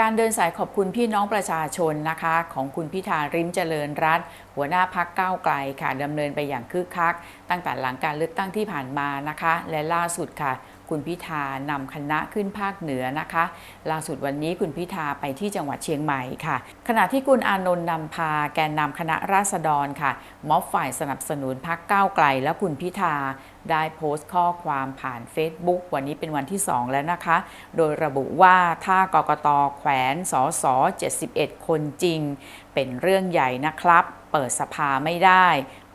การเดินสายขอบคุณพี่น้องประชาชนนะคะ ของคุณพิธาริมเจริญรัตหัวหน้าพักก้าวไกลค่ะดำเนินไปอย่างคึกคัก ตั้งแต่หลังการเลือกตั้งที่ผ่านมานะคะ และล่าสุดค่ะ คุณพิธานำคณะขึ้นภาคเหนือนะคะ ล่าสุดวันนี้คุณพิธาไปที่จังหวัดเชียงใหม่ค่ะ ขณะที่คุณอานนท์นำพาแกนนำคณะราษฎรค่ะ ม็อบฝ่ายสนับสนุนพักก้าวไกล และคุณพิธาได้โพสต์ข้อความผ่าน Facebook วันนี้เป็นวันที่ 2 แล้วนะคะ โดยระบุว่าถ้ากกตแขวนสอสอ71 คนจริง เป็นเรื่องใหญ่นะครับ เปิดสภาไม่ได้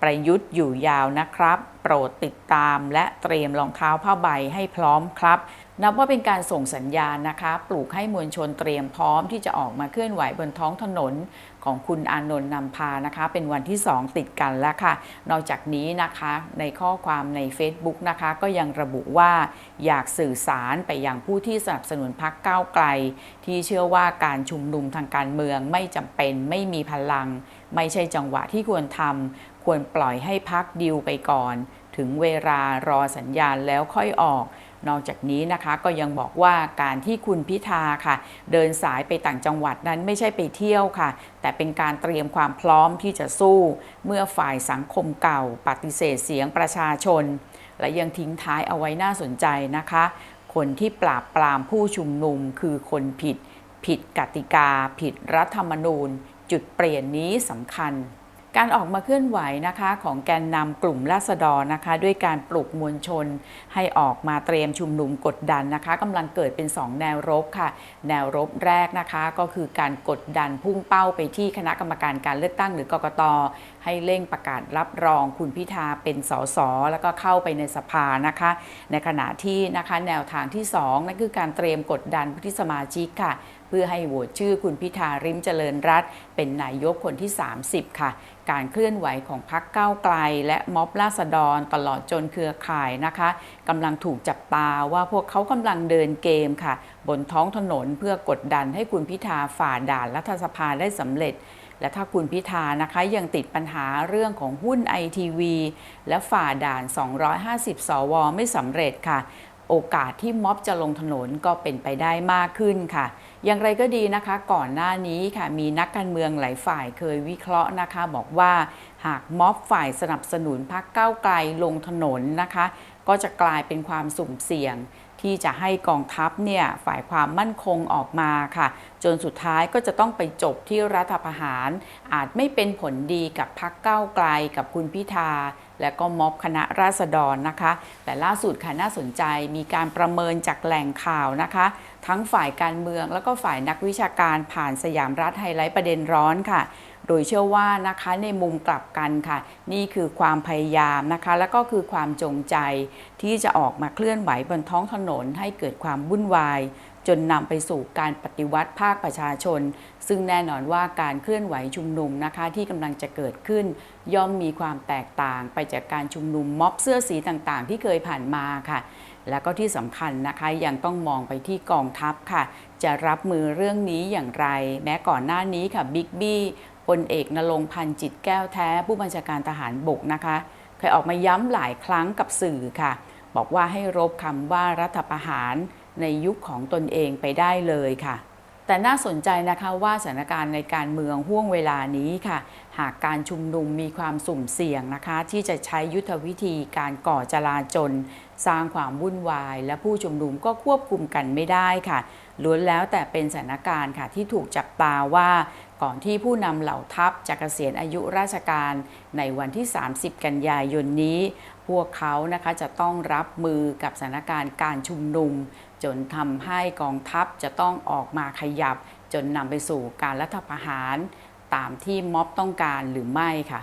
ประยุทธ์อยู่ยาวนะครับ โปรดติดตามและเตรียมรองเท้าผ้าใบให้พร้อมครับ นับว่าเป็นการส่งสัญญาณนะคะ ปลูกให้มวลชนเตรียมพร้อมที่จะออกมาเคลื่อนไหวบนท้องถนนของคุณอานนท์นำพานะคะ เป็นวันที่ 2 ติดกันแล้วค่ะ นอกจากนี้นะคะในข้อความใน Facebook นะคะ ก็ยังระบุว่าอยากสื่อสารไปยังผู้ที่สนับสนุนพักก้าวไกล ที่เชื่อว่าการชุมนุมทางการเมืองไม่จำเป็นไม่มีพลัง ไม่ใช่จังหวะที่ควรทำ ควรปล่อยให้พักดิวไปก่อน ถึงเวลารอสัญญาณแล้วค่อยออก นอกจากนี้นะคะก็ยังบอกว่าการที่คุณพิธาค่ะ เดินสายไปต่างจังหวัดนั้นไม่ใช่ไปเที่ยวค่ะ แต่เป็นการเตรียมความพร้อมที่จะสู้ เมื่อฝ่ายสังคมเก่า ปฏิเสธเสียงประชาชน และยังทิ้งท้ายเอาไว้น่าสนใจนะคะ คนที่ปราบปรามผู้ชุมนุมคือคนผิด ผิดกติกา ผิดรัฐธรรมนูญ จุดเปลี่ยนนี้สำคัญ การออกมาเคลื่อนไหวนะคะของแกนนำกลุ่มราษฎรนะคะ ด้วยการปลุกมวลชน ให้ออกมาเตรียมชุมนุมกดดันนะคะกำลังเกิดเป็น 2 แนวรบค่ะ แนวรบแรกนะคะก็คือการกดดันพุ่งเป้าไปที่คณะกรรมการการเลือกตั้งหรือกกตให้เร่งประกาศรับรองคุณพิธาเป็นสสแล้วก็เข้าไปในสภานะคะ ในขณะที่นะคะแนวทางที่2นั่นคือการเตรียมกดดันผู้ที่สมาชิกค่ะ เพื่อให้โหวตชื่อคุณพิธาริมเจริญรัตเป็นนายกคนที่ 30 ค่ะ การเคลื่อนไหวของพรรคก้าวไกล และม็อบราษฎรตลอดจนเครือข่ายนะคะกำลังถูกจับตาว่าพวกเขากำลังเดินเกมค่ะ บนท้องถนนเพื่อกดดันให้คุณพิธาฝ่าด่านรัฐสภาได้สำเร็จและถ้าคุณพิธานะคะยังติดปัญหาเรื่องของหุ้นไอทีวีและฝ่าด่าน 250 สว ไม่สำเร็จค่ะ โอกาสที่ม็อบจะลงถนนก็เป็นไปได้มากขึ้นค่ะ อย่างไรก็ดีนะคะ ก่อนหน้านี้ค่ะมีนักการเมืองหลายฝ่ายเคยวิเคราะห์นะคะ บอกว่าหากม็อบฝ่ายสนับสนุนพรรคก้าวไกลลงถนนนะคะ ก็จะกลายเป็นความสุ่มเสี่ยงที่จะให้กองทัพเนี่ยฝ่ายความมั่นคงออกมาค่ะ จนสุดท้ายก็จะต้องไปจบที่รัฐประหาร อาจไม่เป็นผลดีกับพรรคก้าวไกลกับคุณพิธา และก็ม็อบคณะราษฎรนะคะ แต่ล่าสุดค่ะน่าสนใจมีการประเมินจากแหล่งข่าวนะคะ ทั้งฝ่ายการเมืองแล้วก็ฝ่ายนักวิชาการผ่านสยามรัฐไฮไลท์ประเด็นร้อนค่ะ โดยเชื่อว่านะคะในมุมกลับกันค่ะ นี่คือความพยายามนะคะ แล้วก็คือความจงใจที่จะออกมาเคลื่อนไหวบนท้องถนนให้เกิดความวุ่นวาย จนนำไปสู่การปฏิวัติภาคประชาชน ซึ่งแน่นอนว่าการเคลื่อนไหวชุมนุมนะคะ ที่กำลังจะเกิดขึ้น ย่อมมีความแตกต่างไปจากการชุมนุมม็อบเสื้อสีต่างๆ ที่เคยผ่านมาค่ะแล้วก็ที่สำคัญนะคะยังต้องมองไปที่กองทัพค่ะ จะรับมือเรื่องนี้อย่างไร แม้ก่อนหน้านี้ค่ะบิ๊กบี้ พลเอกนรงพันธ์จิตแก้วแท้ ผู้บัญชาการทหารบกนะคะ เคยออกมาย้ำหลายครั้งกับสื่อค่ะ บอกว่าให้รบคำว่ารัฐประหารในยุคของตนเองไปได้เลยค่ะ แต่น่าสนใจนะคะว่าสถานการณ์ในการเมืองห่วงเวลานี้ค่ะ หากการชุมนุมมีความสุ่มเสี่ยงนะคะ ที่จะใช้ยุทธวิธีการก่อจลาจลสร้างความวุ่นวาย และผู้ชุมนุมก็ควบคุมกันไม่ได้ค่ะล้วนแล้วแต่เป็นสถานการณ์ค่ะที่ถูกจับตาว่า ก่อนที่ผู้นำเหล่าทัพจะเกษียณอายุราชการในวันที่ 30 กันยายนนี้ พวกเขานะคะจะต้องรับมือกับสถานการณ์การชุมนุม จนทำให้กองทัพจะต้องออกมาขยับ จนนำไปสู่การรัฐประหาร ตามที่ม็อบต้องการหรือไม่ค่ะ